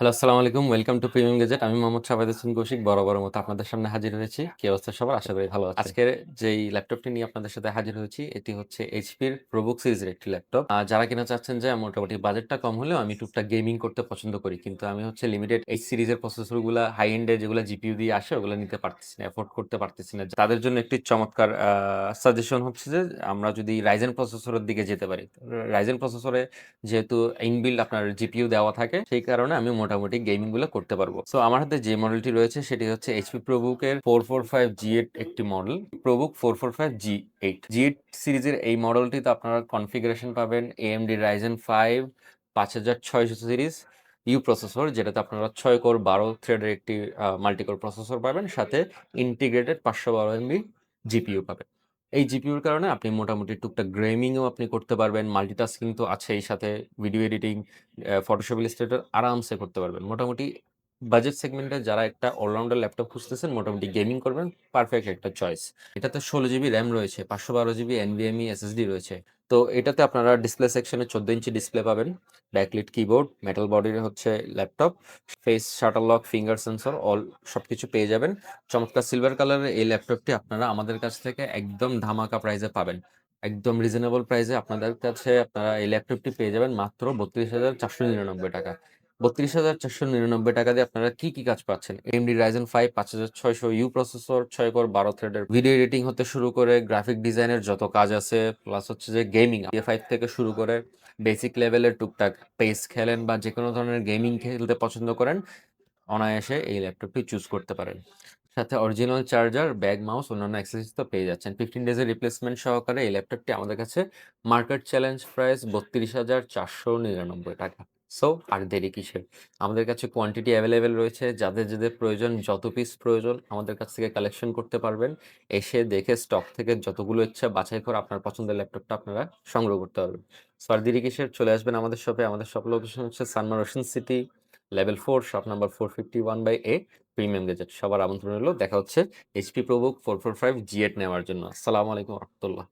Hello, আসসালামু আলাইকুম। Welcome to premium gadget. আমি মোহাম্মদ শাবাদ হোসেন কৌশিক বরাবরের মতো আপনাদের সামনে হাজির হয়েছি। কি অবস্থা সবার? আশা করি ভালো। আজকের যেই ল্যাপটপটি নিয়ে আপনাদের সাথে হাজির হয়েছি, এটি হচ্ছে এইচপির প্রোবুক সিরিজের একটি ল্যাপটপ। আ যারা কিনা চাচ্ছেন যে মোটামুটি বাজেটটা কম হলেও আমি টুকটাক গেমিং করতে পছন্দ করি। কিন্তু আমি হচ্ছে লিমিটেড এইচ সিরিজের প্রসেসরগুলা হাই এন্ডে যেগুলা জিপিইউ দিয়ে আসে ওগুলো নিতে পারতেছি না, এফোর্ড করতে পারতেছি না। তাদের জন্য একটি চমৎকার সাজেশন হচ্ছে যে আমরা যদি রাইজেন প্রসেসরের দিকে যেতে পারি। রাইজেন প্রসেসরে যেহেতু ইনবিল্ড আপনার জিপিইউ দেওয়া থাকে, সেই কারণে আমি মোটামুটি গেমিংগুলো করতে পারব। সো আমার হাতে যে মডেলটি রয়েছে, সেটি হচ্ছে এইচপি প্রোবুকের 445 G8 একটি মডেল। প্রোবুক 445 G8 G8 সিরিজের এই মডেলটিতে আপনারা কনফিগারেশন পাবেন AMD Ryzen 5 5600 series U processor যেটাতে আপনারা ছয় কোর 12 থ্রেডের একটি মাল্টি-কোর প্রসেসর পাবেন। সাথে ইন্টিগ্রেটেড 512 এমবি জিপিইউ পাবেন। এই জিপিউর কারণে আপনি মোটামুটি টুকটাক গ্রেমিংও আপনি করতে পারবেন। মাল্টিটাস্কিং তো আছে এই সাথে ভিডিও এডিটিং, ফটোশপ ইলিস্ট্রেটর আরামসে করতে পারবেন। মোটামুটি বাজেট সেগমেন্টে যারা একটা অলরাউন্ডার ল্যাপটপ খুঁজতেছেন, মোটামুটি গেমিং করবেন, পারফেক্ট একটা চয়েস। এটাতে 16 জিবি র‍্যাম রয়েছে, 512 জিবি এনভিএমই এসএসডি রয়েছে। তো এটাতে আপনারা ডিসপ্লে সেকশনে 14 ইঞ্চি ডিসপ্লে পাবেন। ব্যাকলিট কিবোর্ড, মেটাল বডির হচ্ছে laptop, face shutter lock, finger sensor all সব কিছু পেয়ে যাবেন। চমৎকার সিলভার কালারের এই ল্যাপটপটি আপনারা আমাদের কাছ থেকে একদম ধামাকা প্রাইজে পাবেন। একদম রিজনেবল প্রাইসে আপনাদের কাছে আপনারা এই ল্যাপটপটি পেয়ে যাবেন মাত্র ৩২,৪৯৯ টাকা। ৩২,৪৯৯ টাকা দিয়ে আপনারা কি, কি কাজ পাচ্ছেন? AMD Ryzen 5 5600 U processor, 6 core 12 থ্রেডের ভিডিও এডিটিং হতে শুরু করে গ্রাফিক ডিজাইনের যত কাজ আছে, প্লাস হচ্ছে যে গেমিং A5 থেকে শুরু করে বেসিক লেভেলের টুকটাক পেস খেলেন বা যেকোনো ধরনের গেমিং খেলতে পছন্দ করেন, অনায়াসে এই ল্যাপটপটি চুজ করতে পারেন। সাথে অরিজিনাল চার্জার, ব্যাগ, মাউস অন্যান্য অ্যাক্সেসরিজ তো পেয়ে যাচ্ছেন। 15 ডেজের রিপ্লেসমেন্ট সহকারে এই ল্যাপটপটি আমাদের কাছে মার্কেট চ্যালেঞ্জ প্রাইস ৩২,৪৯৯ টাকা। সো আর দেরি কিসের? আমাদের কাছে কোয়ান্টিটি অ্যাভেলেবেল রয়েছে। যাদের, যাদের প্রয়োজন যত পিস প্রয়োজন আমাদের কাছ থেকে কালেকশন করতে পারবেন। এসে দেখে স্টক থেকে যতগুলো ইচ্ছা বাছাই করে আপনার পছন্দের ল্যাপটপটা আপনারা সংগ্রহ করতে পারবেন। সো আর দেরি কিসের? চলে আসবেন আমাদের শপে। আমাদের শপ লোকেশন হচ্ছে Sanmar ocean city, level four shop number four fifty one by a premium gadget. সবার আমন্ত্রণ হলো দেখা হচ্ছে এইচপি প্রোবুক 445 G8 নেওয়ার জন্য। আসসালামু আলাইকুম রাহমাতুল্লাহ।